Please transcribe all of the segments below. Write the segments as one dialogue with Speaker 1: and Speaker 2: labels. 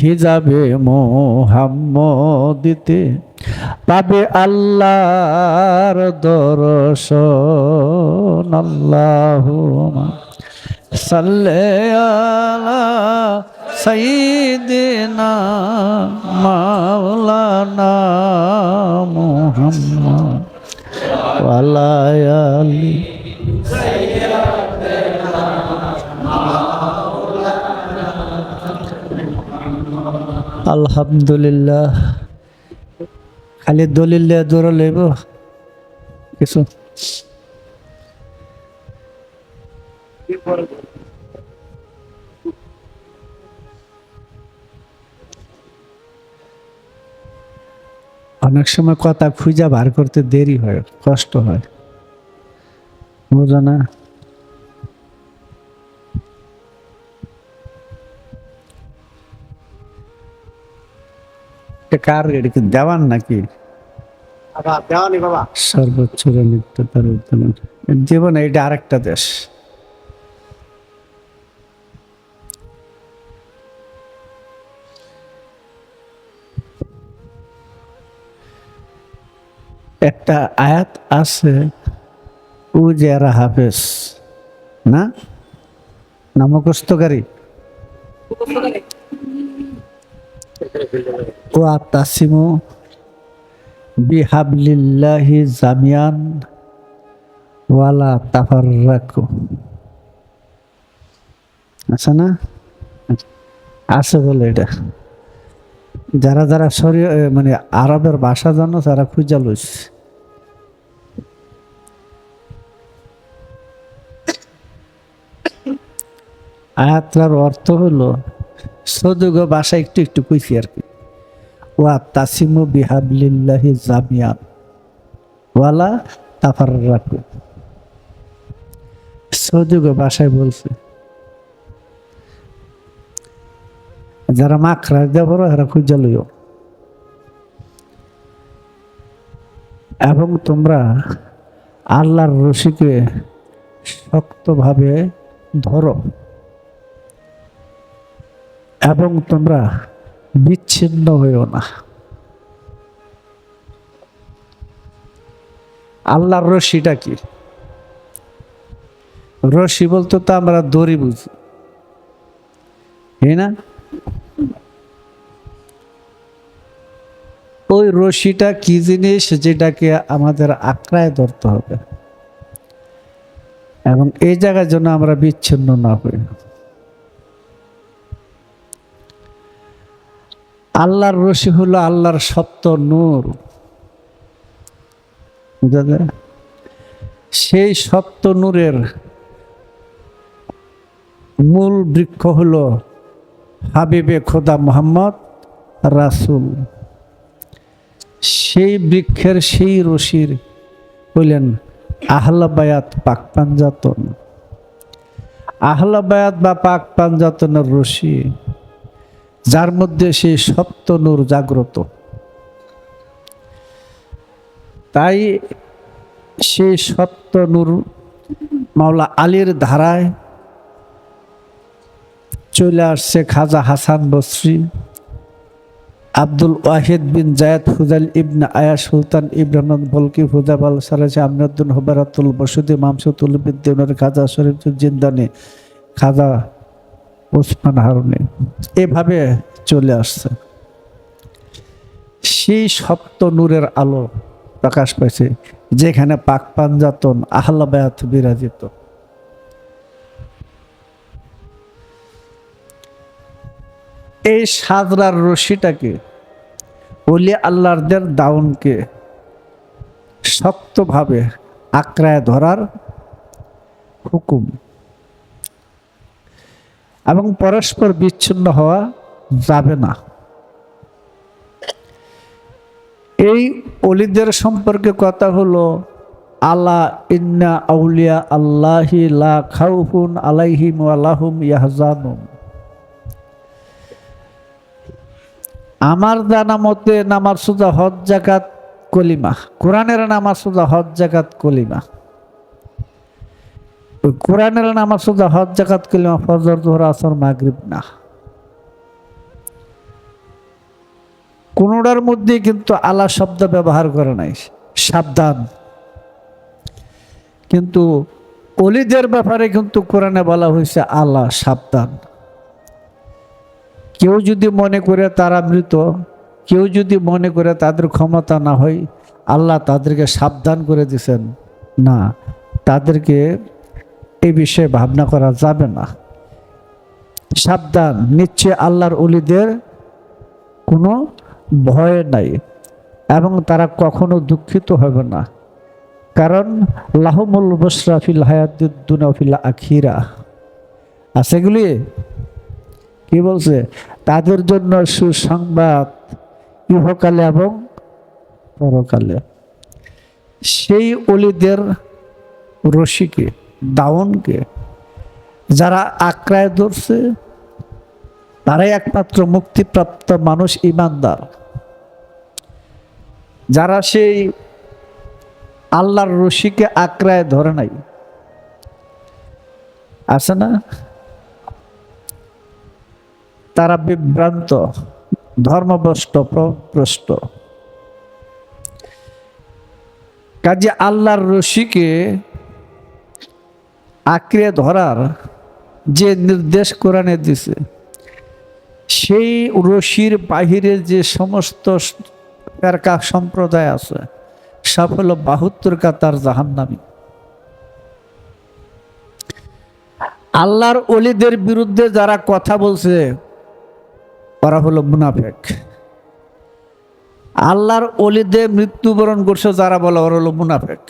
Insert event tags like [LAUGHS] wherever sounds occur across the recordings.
Speaker 1: হিজাবে মোহাম্মদিতে। পাবে আল্লাহর দর্শন আল্লাহ সাল্লে আলা সাইয়্যিদিনা মাওলানা মুহাম্মদ ওয়ালা আলি আলহামদুলিল্লাহ। খালি দলিল দৌড় লইব কিছু? অনেক সময় কথা খুঁজা বার করতে দেরি হয়, কষ্ট হয়। বুঝো না? এটা কার এটা কি দেওয়ান নাকি? সর্বোচ্চ নিত্যতার উদ্যান জীবনে এটা আরেকটা দেশ। একটা আয়াত আছে উ উজেরা হাফেজ। না? নামকস্তকারী ও আতাসিমু বিহাবলিল্লাহি জামিয়ান ওয়ালা তাফাররাকু। আছে না? আছে বলে এটা। যারা যারা শরীয় মানে আরবের ভাষা জানো, তারা খুঁজা লইছে আয়াতটার অর্থ হলো সদুগ ভাষা একটু একটু কইছি আর কি। ওয়া তাসিমু বিহাবলিল্লাহি জামিয়ান। ওয়ালা তাফাররাকু। সদুগ ভাষায় বলছে, যারা মাখ রাখতে পারো এরা খুঁজে লইও। এবং তোমরা আল্লাহর রশিকে শক্তভাবে ধরো। এবং তোমরা বিচ্ছিন্ন হইও না। আল্লাহর রশিটা কি? রশি বলতে তো আমরা দড়ি বুঝি। না? ওই রশিটা কি জিনিস যেটাকে আমাদের আঁকড়ায় ধরতে হবে? এবং এই জায়গার জন্য আমরা বিচ্ছিন্ন না হই। আল্লাহর রশি হলো আল্লাহর সত্য নূর। সেই সত্য নূরের মূল বৃক্ষ হল হাবিবে খোদা মোহাম্মদ রাসুল। সেই বৃক্ষের সেই রশির হইলেন আহলাবায়াত পাক পাঞ্জাতন। আহলাবায়াত বা পাক পাঞ্জাতনের রশি। যার মধ্যে সে সত্য নূর জাগ্রত। তাই সে সত্য নূর মাওলা আলীর ধারায় চলে আসছে খাজা হাসান বসরি, আব্দুল ওয়াহিদ বিন জায়দ ফুজাল ইবন আয়া সুলতান ইব্রাহিম বলকি হুজাব আল সারাজি আমরুদ্দিন হবারাতুল বসুদি মামসুতুল বিদ্যুনের খাজা শরীফ জিন্দানি খাজা ওসমান হারুনি এভাবে চলে আসছে। সেই সপ্ত নূরের আলো প্রকাশ পাইছে, যেখানে পাক পাঞ্জাতন আহলাবায়াত বিরাজিত। এই সাদরার রশিটাকে, ওলি আল্লাহদের দাউনকে শক্তভাবে আঁকড়ায় ধরার হুকুম। এবং পরস্পর বিচ্ছিন্ন হওয়া যাবে না। এই অলিদের সম্পর্কে কথা হলো, আলা ইন্না আউলিয়া আল্লাহি লা খাউফুন আলাইহিম ওয়ালাহুম ইয়াহজানুন। আমার জানা মতে নামার সুজা হজ জাকাত কলিমা, কোরআনের নামার সুজা হজ জাকাত কলিমা। ওই কোরআনের নামাজ সুজা হজ, জাকাত কলিমা ফজর, জোহর, আসর, মাগরিব না। কোনোটার মধ্যে কিন্তু আলা শব্দ ব্যবহার করে নাই, সাবধান। কিন্তু অলিদের ব্যাপারে কিন্তু কোরআনে বলা হয়েছে আল্লাহ সাবধান। কেউ যদি মনে করে তারা মৃত, কেউ যদি মনে করে তাদের ক্ষমতা না হয়, আল্লাহ তাদেরকে সাবধান করে দিছেন। না, তাদেরকে এই বিষয়ে ভাবনা করা যাবে না। সাবধান নিচ্ছে আল্লাহর অলিদের কোনো ভয় নাই এবং তারা কখনো দুঃখিত হবে না। কারণ লাহমুল বসরাফিল হায়াতুদ্দুনাফিল আখিরা। এগুলি কি বলছে? তাদের জন্য সুসংবাদ ইহকালে এবং পরকালে। সেই অলিদের রশিকে দাউনকে যারা আক্রায় ধরছে, তারাই একমাত্র মুক্তিপ্রাপ্ত মানুষ, ইমানদার। যারা সেই আল্লাহর রশিকে আক্রায় ধরে নাই। আছে না? তারা বিভ্রান্ত, ধর্মভ্রষ্ট, প্রভ্রষ্ট। কাজে আল্লাহর রশিকে আঁকড়ে ধরার যে নির্দেশ কোরআনে দিছে, সেই রশির বাহিরে যে সমস্ত সম্প্রদায় আছে, সব হলো বাহাত্তর কাতার জাহান্নামী। আল্লাহর অলিদের বিরুদ্ধে যারা কথা বলছে, ওরা হলো মুনাফেক। আল্লাহর অলিদে মৃত্যুবরণ করছে যারা বলে ওরা হলো মুনাফেক।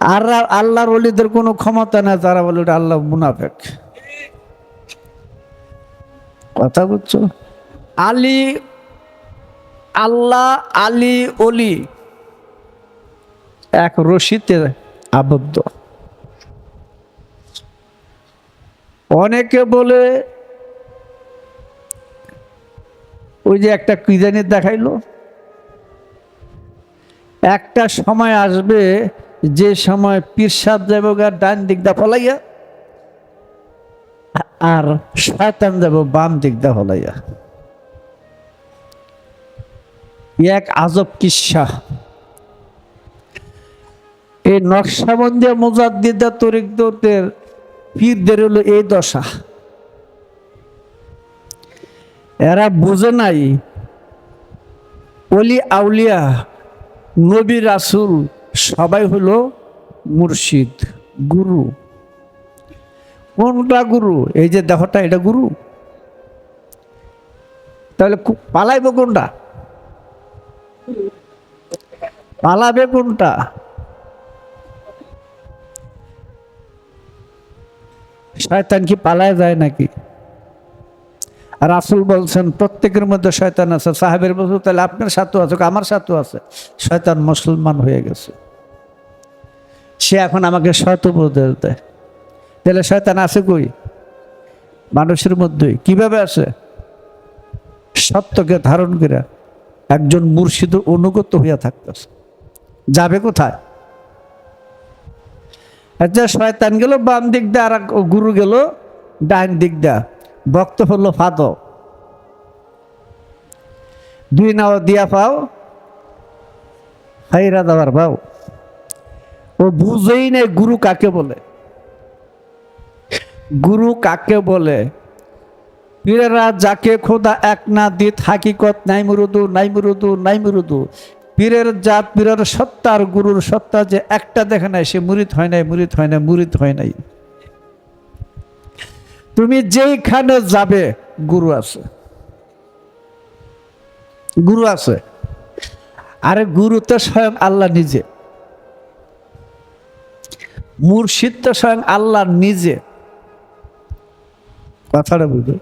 Speaker 1: আর আল্লাহর অলিদের কোনো ক্ষমতা নেই, যারা বলে ওটা আল্লাহ মুনাফেক। কথা বুঝছ? আলী, আল্লাহ, আলী অলি এক রশিতে আবদ্ধ। অনেকে বলে, ওই যে একটা কি দেখাইলো? একটা সময় আসবে যে সময় পীরসাদ যাব ডান দিক দা ফলাইয়া, আর শয়তান যাব বাম দিক দা ফলাইয়া। এক আজব কিসা। এই নকশাবন্দিয়া মুজাদ্দিদা তরিকদের পীরদের হলো এই দশা। এরা বুঝে নাই অলি আউলিয়া, নবী রাসুল সবাই হলো মুর্শিদ, গুরু। কোনটা গুরু? এই যে দেহটা, এটা গুরু? তাহলে পালাইব কোনটা? পালাবে কোনটা? শয়তান কি পালায় যায় নাকি? রাসুল বলছেন, প্রত্যেকের মধ্যে শয়তান আছে। সাহেবের বলছে, তাহলে আপনার সাথেও আছে? আমার সাথেও আছে। শয়তান মুসলমান হয়ে গেছে। সে এখন আমাকে শত উপদেশ দেয়। তাহলে শয়তান আছে কই? মানুষের মধ্যেই কীভাবে আছে? সত্যকে ধারণ করে একজন মুর্শিদ অনুগত হইয়া থাকতেছে। যাবে কোথায়? আচ্ছা শয়তান গেল, বাম দিক দিয়ে আর গুরু গেল, ডান দিক দিয়ে। ভক্ত হলো ফাদ দুই নাও দিয়া পাও হাইরা দাবার পাও। ও বুঝেই নেই গুরু কাকে বলে। গুরু কাকে বলে? পীরেরা, যাকে খোদা এক না দিত, হাকিকত নাই মুরুদু নাই মুরুদু নাই মুরুদু। পীরের জাত, পীরের সত্তা আর গুরুর সত্তা যে একটা দেখে নাই, সে মুরিত হয় নাই মুরিত হয় নাই মুরিত হয় নাই। তুমি যেইখানে যাবে, গুরু আছে। গুরু আছে। আরে গুরু তো স্বয়ং আল্লাহ নিজে। মুর্শিদ তো স্বয়ং আল্লাহ নিজে। কথাটা বুঝবে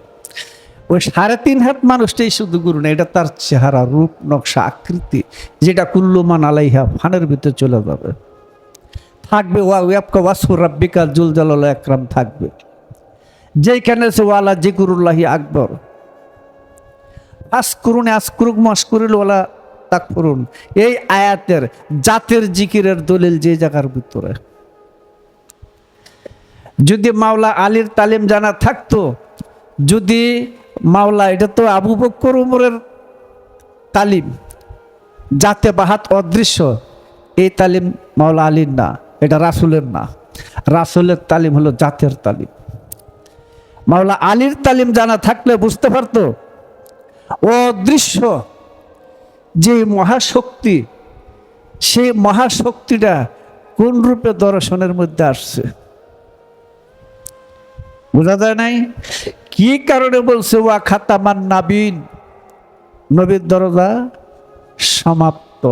Speaker 1: ওই সাড়ে তিন হাত মানুষটাই শুধু গুরু না, এটা তার চেহারা, রূপ, নকশা, আকৃতি, যেটা কুল্লুমান আলাইহা ফানের ভিতরে চলে যাবে। থাকবে, ওয়া ওয়াবকা ওয়াসু রাব্বিকা জুল জালাল একরাম থাকবে। যেইখানে ওয়ালা জিকুরুল্লাহি আকবর। আসকুরুন আসকুরুক মস্কুরুল, ওয়ালা করুন এই আয়াতের, জাতের জিকিরের দলিল যে জায়গার ভিতরে। যদি মাওলা আলীর তালিম জানা থাকতো, যদি মাওলা, এটা তো আবু বক্কর উমরের তালিম যাতে বাহাত অদৃশ্য, এই তালিম মাওলা আলীর না, এটা রাসুলের না। রাসুলের তালিম হলো জাতের তালিম। মাওলা আলীর তালিম জানা থাকলে বুঝতে পারতো। অদৃশ্য যে মহাশক্তি সেই মহাশক্তিটা কোন রূপে দর্শনের মধ্যে আসছে? বোঝা যায় নাই? কি কারণে বলছে, ওয়া খাতামান নাবিন নবীর দরজা সমাপ্ত।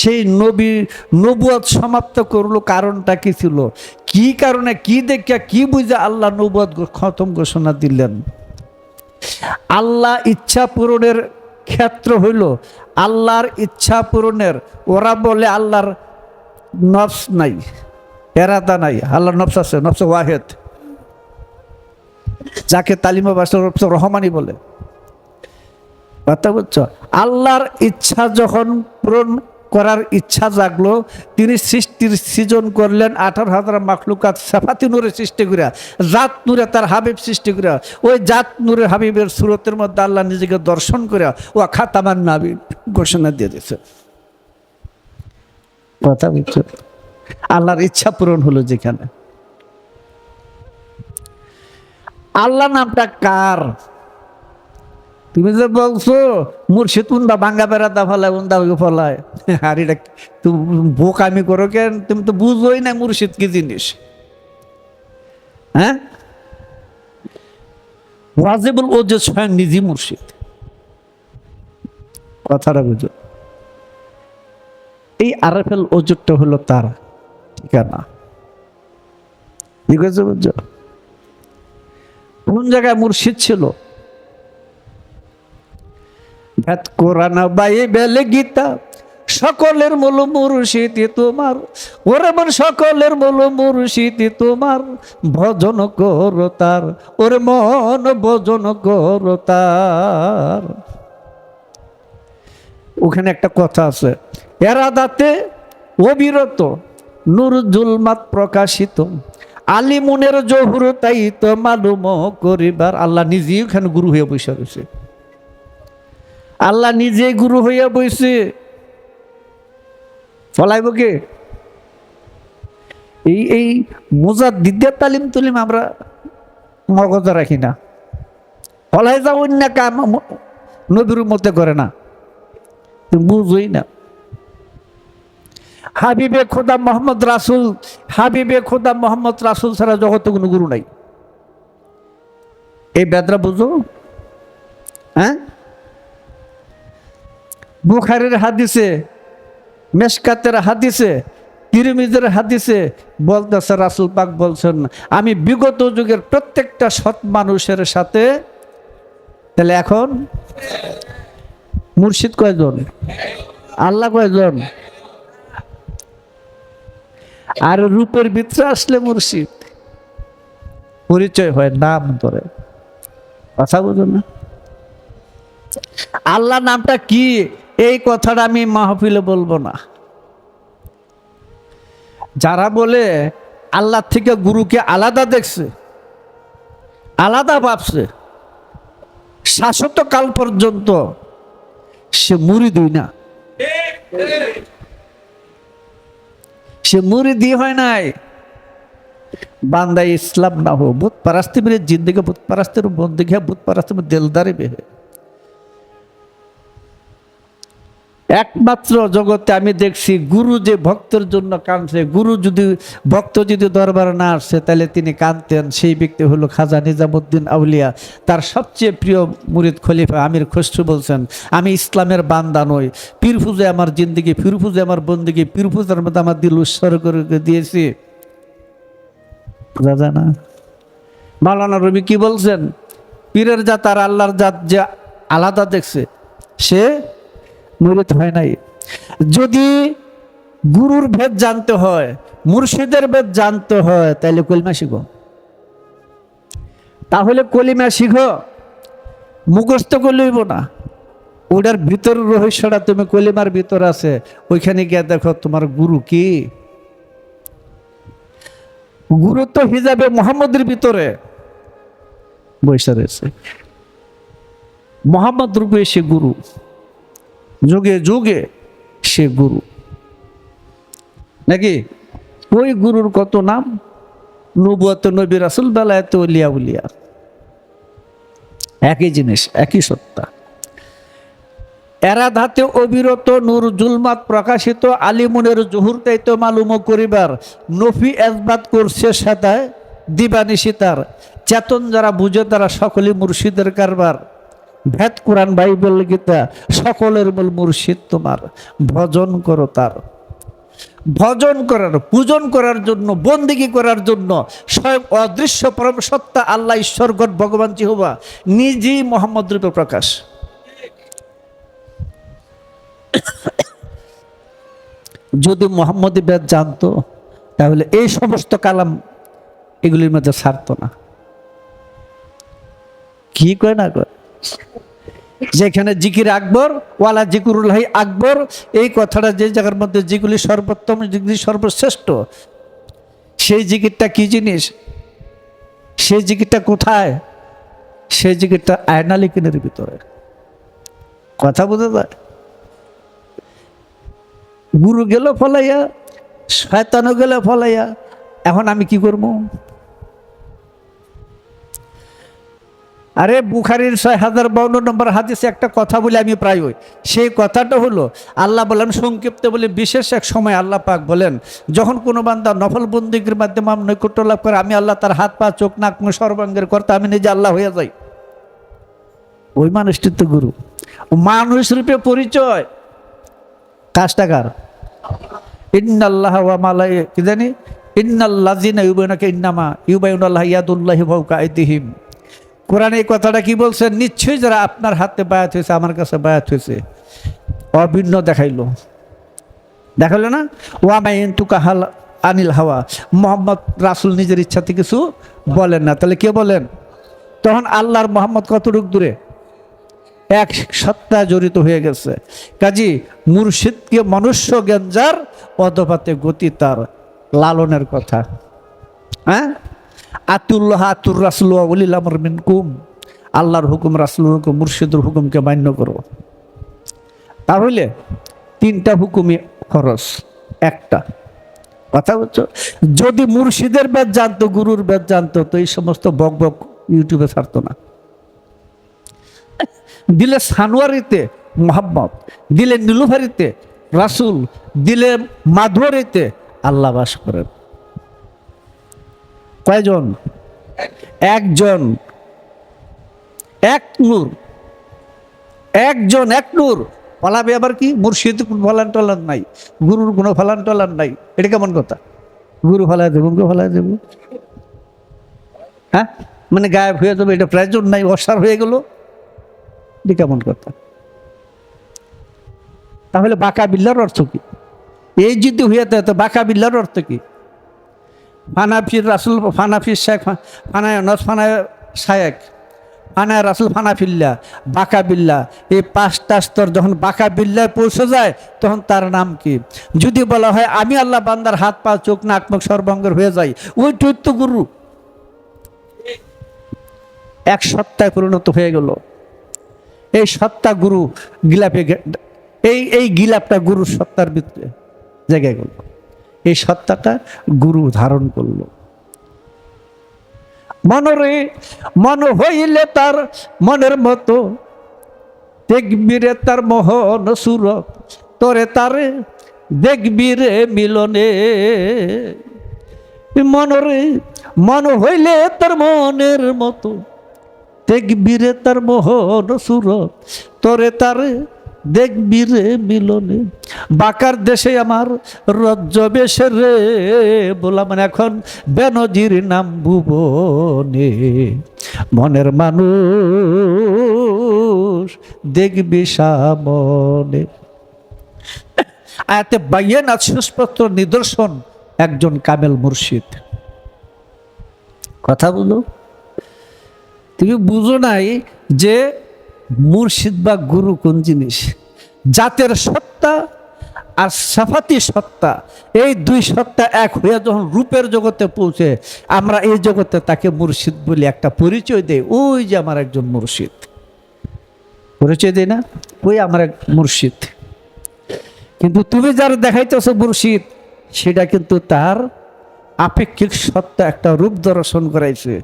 Speaker 1: সেই নবী নবুয়াদ সমাপ্ত করল কারণটা কি ছিল? কি কারণে, কি দেখিয়া, কি বুঝে আল্লাহ নবুয়াদ খতম ঘোষণা দিলেন? আল্লাহ ইচ্ছা পূরণের ক্ষেত্র হইল, আল্লাহর ইচ্ছা পূরণের, ওরা বলে আল্লাহর নফস নাই, এরাদা নাই, আল্লাহর নফস আছে, নফস ওয়াহেদ। যাকে তালিমা নফস রহমানি বলে। কথা বুঝছ? আল্লাহর ইচ্ছা যখন পূরণ করার ইচ্ছা জাগলো, তিনি সৃষ্টির সৃজন করলেন, আঠারো হাজার মাখলুকাত সাফাতি নূরে সৃষ্টি করিয়া, জাত নূরে তার হাবিব সৃষ্টি করিয়া, ওই জাত নূরের হাবিবের সুরতের মধ্যে আল্লাহ নিজেকে দর্শন করিয়া ও খাতামান নাবি ঘোষণা দিয়ে দিয়েছে। কথা বুঝছ? আল্লাহর ইচ্ছা পূরণ হলো যেখানে। আল্লাহ নামটা কার? তুমি যে বলছো, মুর্শিদ উন্দা ভাঙ্গা বেড়াতা ফলায়, উন্দা ফলায়। [LAUGHS] আর এটা তুমি বোকামি করো কেন? তুমি তো বুঝোই না মুর্শিদ কি জিনিস। হ্যাঁ? ওয়াজিবুল ও যে স্বয়ং নিজে মুর্শিদ। কথাটা বুঝো। এই আরএফএল ওজুরটা হলো তার, ঠিকানা। ঠিক আছে বুঝছ? কোন জায়গায় মুর্শিদ ছিল? ভেদ কোরআন গীতা। সকলের মূল মুর্শিদি তোমার। ওরে মন, সকলের মূল মুর্শিদি তোমার। ভজন কর তার, ওরে মন ভজন কর তার। ওখানে একটা কথা আছে, এরাদাতে অবিরত নূর জুলমাত প্রকাশিত। আলিমুনের জহুর তাই তো মালুম করিবার। আল্লাহ নিজেই ওখানে গুরু হয়ে বসে রয়েছে। আল্লাহ নিজে গুরু হইয়া বইছে। ফলাইব কে? এই এই মোজা দিদ্যার তালিম তুলিম আমরা মগজে রাখি না। ফলাই যা অন্য কাম নবীর মতে করে না। বুঝই না। হাবিবে খোদা মোহাম্মদ রাসুল, হাবিবে খোদা মোহাম্মদ রাসুল ছাড়া জগতে কোনো গুরু নাই। এই বেদরা বুঝো? হ্যাঁ? বুখারের হাদিসে, মেশকাতের হাদিসে, তিরমিজের হাদিসে বলতেছে, রাসুল পাক বলছেন, আমি বিগত যুগের প্রত্যেকটা সৎ মানুষের সাথে তাহলে এখন মুর্শিদ কয়জন? আল্লাহ কয়জন? আর রূপের ভিতরে আসলে মুর্শিদ। পরিচয় হয় নাম ধরে। কথা বুঝো না? আল্লাহ নামটা কি? এই কথাটা আমি মাহফিলে বলব না। যারা বলে আল্লাহ থেকে গুরুকে আলাদা দেখছে, আলাদা ভাবছে শাসককাল পর্যন্ত সে মুড়ি দুই না। সে মুড়ি দিয়ে হয় নাই। বান্দাই ইসলাম না হো বুধ পারাস্তি মেরে জিন্দগি বুধ পারাস্তির বন্দিঘে বুধ পারাস্তি দিলদারি বেহে একমাত্র জগতে আমি দেখছি গুরু যে ভক্তের জন্য কাঁদছে। গুরু যদি, ভক্ত যদি দরবারে না আসছে তাহলে তিনি কাঁদতেন। সেই ব্যক্তি হলো খাজা নিজামুদ্দিন আউলিয়া। তার সবচেয়ে প্রিয় মুরিদ খলিফা আমির খসরু বলছেন, আমি ইসলামের বান্দা নই। পীরফুজে আমার জিন্দগি পীরফুজে আমার বন্দিগি পীরফুজের মধ্যে আমার দিল উৎসর্গ করে দিয়েছি। বোঝা যায় না? মাওলানা রবি কি বলছেন? পীরের জাত আর আল্লাহর জাত যে আলাদা দেখছে, সে মুরিদ হয় নাই। যদি গুরুর ভেদ জানতে হয়, মুর্শিদের ভেদ জানতে হয়, তাহলে কলিমা শিখো। তাহলে কলিমা শিখো, মুখস্থ করলেইব না। ওটার ভিতর রহস্যটা তুমি কলিমার ভিতর আছে, ওইখানে গিয়ে দেখো তোমার গুরু কি। গুরু তো হিজাবে মোহাম্মদের ভিতরে। বৈশা রয়েছে। মোহাম্মদ রূপে সে গুরু। যুগে যুগে সে গুরু। নাকি? ওই গুরুর কত নাম? নবুয়াত নবী রাসুল বেলায়ত উলিয়া উলিয়া। একই জিনিস, একই সত্তা। এরা ধাতে অবিরত নূর জুলমাত প্রকাশিত, আলিমুনের জহুর দায়িত্ব মালুম করিবার। নফি এজবাদ করছে সাদায় দিবানিশি তার। চেতন যারা বুঝে তারা সকলে মুর্শিদের কারবার। ভেদ কোরআন, বাইবেল, গীতা, সকলের মূল মুর্শিদ তোমার। ভজন করো তার। ভজন করার, পূজন করার জন্য, বন্দিগি করার জন্য স্বয়ং অদৃশ্য পরম সত্তা আল্লাহ ঈশ্বরগণ ভগবান জিহবা, নিজেই মোহাম্মদ রূপে প্রকাশ। যদি মোহাম্মদ বেদ জানতো, তাহলে এই সমস্ত কালাম এগুলির মধ্যে ছাড়তো না। কি কয় না কয়? যেখানে জিকির আকবর, ওয়ালা জিকুরুল্লাহ আকবর, এই কথাটা যে জায়গার মধ্যে যেগুলি সর্বোত্তম, যেগুলি সর্বশ্রেষ্ঠ, সেই জিকিরটা কি জিনিস? সেই জিকিরটা কোথায়? সেই জিকিরটা আয়নালিকিনের ভিতরে। কথা বোঝা যায়? গুরু গেল ফলাইয়া, শয়তানও গেল ফলাইয়া, এখন আমি কি করব? আরে বুখারির ছয় হাজার বাউন্ন নম্বর হাদিসে একটা কথা বলে আমি প্রায় সেই কথাটা হলো, আল্লাহ বলেন, সংক্ষিপ্ত বলে বিশেষ এক সময় আল্লাহ পাক বলেন, যখন কোনো বান্দা নফল বন্দিগির মাধ্যমে আমি নৈকট্য লাভ করে, আমি আল্লাহ তার হাত, পা, চোখ, নাক সর্বাঙ্গের কর্তা, আমি নিজে আল্লাহ হয়ে যাই। ওই মানুষটি তো গুরু। মানুষ রূপে পরিচয়। কাজটাকার ইন্নাল্লাহ কি জানি? ইন্নাল্লাযিনা ইউবাইনাকা ইন্নামা ইউবাইনুল্লাহ ইয়াদুল্লাহি ফাওকা আইদিহিম। কোরআন এই কথাটা কি বলছেন নিশ্চয়ই যারা আপনার হাতে বায়াত হয়েছে, আমার কাছে বায়াত হয়েছে। অভিন্ন দেখাইলো। দেখাইলো না? ওয়ামাইন কাহাল আনিল হাওয়া। মোহাম্মদ রাসুল নিজের ইচ্ছাতে কিছু বলেন না। তাহলে কে বলেন? তখন আল্লাহর মোহাম্মদ কতটুক দূরে? এক সত্তা জড়িত হয়ে গেছে। কাজী মুর্শিদকে মনুষ্য জ্ঞানজার পদপাতে গতি তার লালনের কথা। হ্যাঁ? আতুল্লাহ আতুর রাসুল্লাহ উলিল আমর মিনকুম। আল্লাহর হুকুম রাসুল হুকুম, মুর্শিদুর হুকুমকে মান্য করো। তাহলে তিনটা হুকুমই খরচ। একটা কথা বলছো? যদি মুর্শিদের বেদ জানতো, গুরুর বেদ জানতো, তো এই সমস্ত বক বক ইউটিউবে ছাড়তো না। দিলে সানোয়ারিতে মোহাম্মদ, দিলে নীলুফারিতে রাসুল, দিলে মাধুয়ারিতে আল্লাহ বাস করেন। কয়জন? একজন। এক নূর। একজন, এক নূর। পালাবে আবার কি? মুর্শিদ ফলান টলান নাই। গুরুর কোনো ফলান টলান নাই। এটা কেমন কথা? গুরু ফলায় দেবো কে ফলায় দেবো। হ্যাঁ? মানে গায়েব হয়ে যাবে, এটা প্রয়োজন নাই, অসার হয়ে গেল। এটা কেমন কথা? তাহলে বাঁকা বিল্লার অর্থ কি? এই যদি হয়ে তো বাঁকা বিল্লার অর্থ কি? ফানাফির রাসুল ফানাফির শেখ ফানায় নস, ফানায় শায়েক ফানায় রাসুল ফানাফিল্লা বাঁকা বিল্লা এই পাঁচটা স্তর যখন বাঁকা বিল্লায় পৌঁছে যায়, তখন তার নাম কি? যদি বলা হয়, আমি আল্লাহ বান্দার হাত, পা, চোখ, নাক, মুখ সর্বাঙ্গের হয়ে যাই ওইটুই তো গুরু। এক সত্তায় পরিণত হয়ে গেল। এই সত্তা গুরু গিলাপে এই এই গিলাপটা গুরুর সত্তার ভিতরে জায়গায় গেল। এই সত্তাটা গুরু ধারণ করল। মনরে মন হইলে তার মনের মতো, দেখবি রে তার মোহন সুর, তোরে তারে দেখবি রে মিলনে। মনরে মন হইলে তার মনের মতো, দেখবি রে তার মোহন সুর, তোরে তারে দেখবি রে মিলনে? বাকার দেশে আমার রজ্জ বেশে রে বললাম এখন বেনজির নাম ভুবনে। মনের মানুষ দেখবি সামনে। আয়াতে বাইয়েন সুস্পষ্ট নিদর্শন একজন কামেল মুর্শিদ। কথা বলো। তুমি বুঝো নাই যে মুর্শিদ বা গুরু কোন জিনিস? জাতের সত্তা আর সাফাতি সত্তা। এই দুই সত্তা এক হয়ে যখন রূপের জগতে পৌঁছে, আমরা এই জগতে তাকে মুর্শিদ বলে একটা পরিচয় দেই। ওই যে আমার একজন মুর্শিদ। পরিচয় দেয় না? ওই আমার এক মুর্শিদ। কিন্তু তুমি যার দেখাইতেছ মুর্শিদ, সেটা কিন্তু তার আপেক্ষিক সত্তা একটা রূপ দর্শন করাইছে।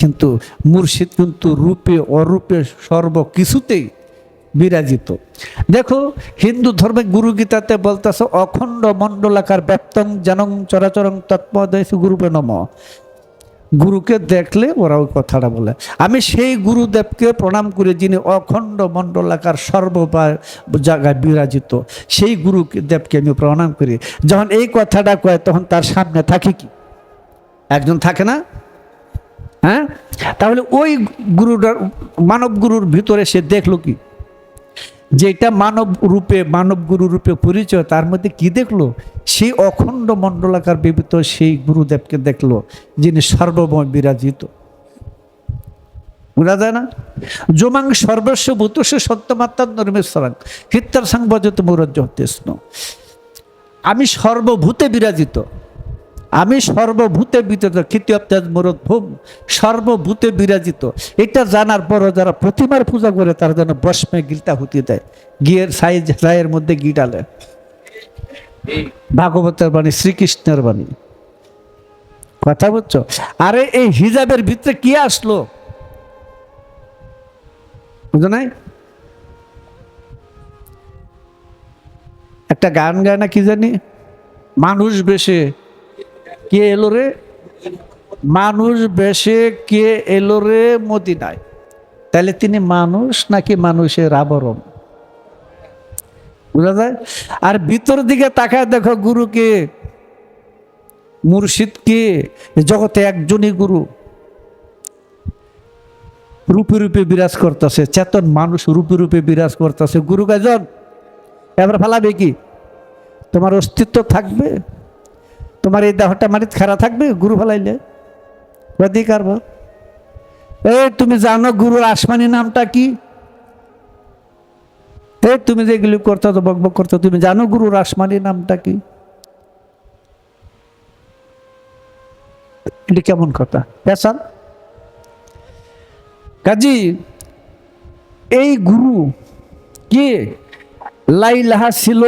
Speaker 1: কিন্তু মুর্শিদ কিন্তু রূপে, অরূপে সর্ব কিছুতেই বিরাজিত। দেখো, হিন্দু ধর্মে গুরু গীতাতে বলতেছে, অখণ্ড মণ্ডলাকার ব্যক্তং জনং চরাচরং তৎপদেশ গুরুপে নম। গুরুকে দেখলে ওরা ওই কথাটা বলে। আমি সেই গুরুদেবকে প্রণাম করে যিনি অখণ্ড মণ্ডলাকার সর্ব জায়গায় বিরাজিত। সেই গুরু দেবকে আমি প্রণাম করি। যখন এই কথাটা কয়, তখন তার সামনে থাকে কি? একজন থাকে না? হ্যাঁ? তাহলে ওই গুরুটার, মানব গুরুর ভিতরে সে দেখল কি? যেটা মানব রূপে, মানব গুরু রূপে পরিচয়, তার মধ্যে কি দেখল? সেই অখণ্ড মণ্ডলাকার বিবিত সেই গুরুদেবকে দেখল, যিনি সর্বময় বিরাজিত। বোঝা যায় না? জোমাং সর্বস্ব ভূতস্ব সত্যমাত্মার নর্মেশ্বরাং হিত্তার সাংবাজত মৌরজ্য হতেস্ন আমি সর্বভূতে বিরাজিত। আমি সর্বভূতে বিরাজিত খিতিয়াপ্তাজ মরদ ভূম, সর্বভূতে বিরাজিত। এটা জানার পরও যারা প্রতিমার পূজা করে, তারা যেন বসমে গিলটা হুতি দেয়। গিয়ের সাই সাইয়ের মধ্যে গি ডালে ভাগবতের বাণী, শ্রীকৃষ্ণের বাণী। কথা বুঝছ? আরে এই হিজাবের ভিতরে কি আসলো? বুঝো নাই? একটা গান গায় না কি জানি? মানুষ বেশে কে এলো রে? মানুষ বেশে কে এলো রে মদিনায়? তাহলে তিনি মানুষ নাকি মানুষের আবরণ? বুঝা যায়? আর ভিতর দিকে তাকায় দেখো গুরুকে মুর্শিদকে জগতে একজনই গুরু। রূপে রূপে বিরাজ করতেছে, চেতন মানুষ রূপে রূপে বিরাজ করতেছে। গুরু কয়জন? এবার ফেলাবে কি? তোমার অস্তিত্ব থাকবে? তোমার এই দেহটা মাটিতে খারাপ থাকবে? গুরু ফেলাইলে। অধিকার এই তুমি জানো গুরুর আসমানি নামটা কি? এই তুমি যেগুলি করতে তো বক বক করতে তুমি জানো গুরুর আসমানি নামটা কি? এটি কেমন কথা? পেশান কাজী, এই গুরু কে? লাইলাহা ছিল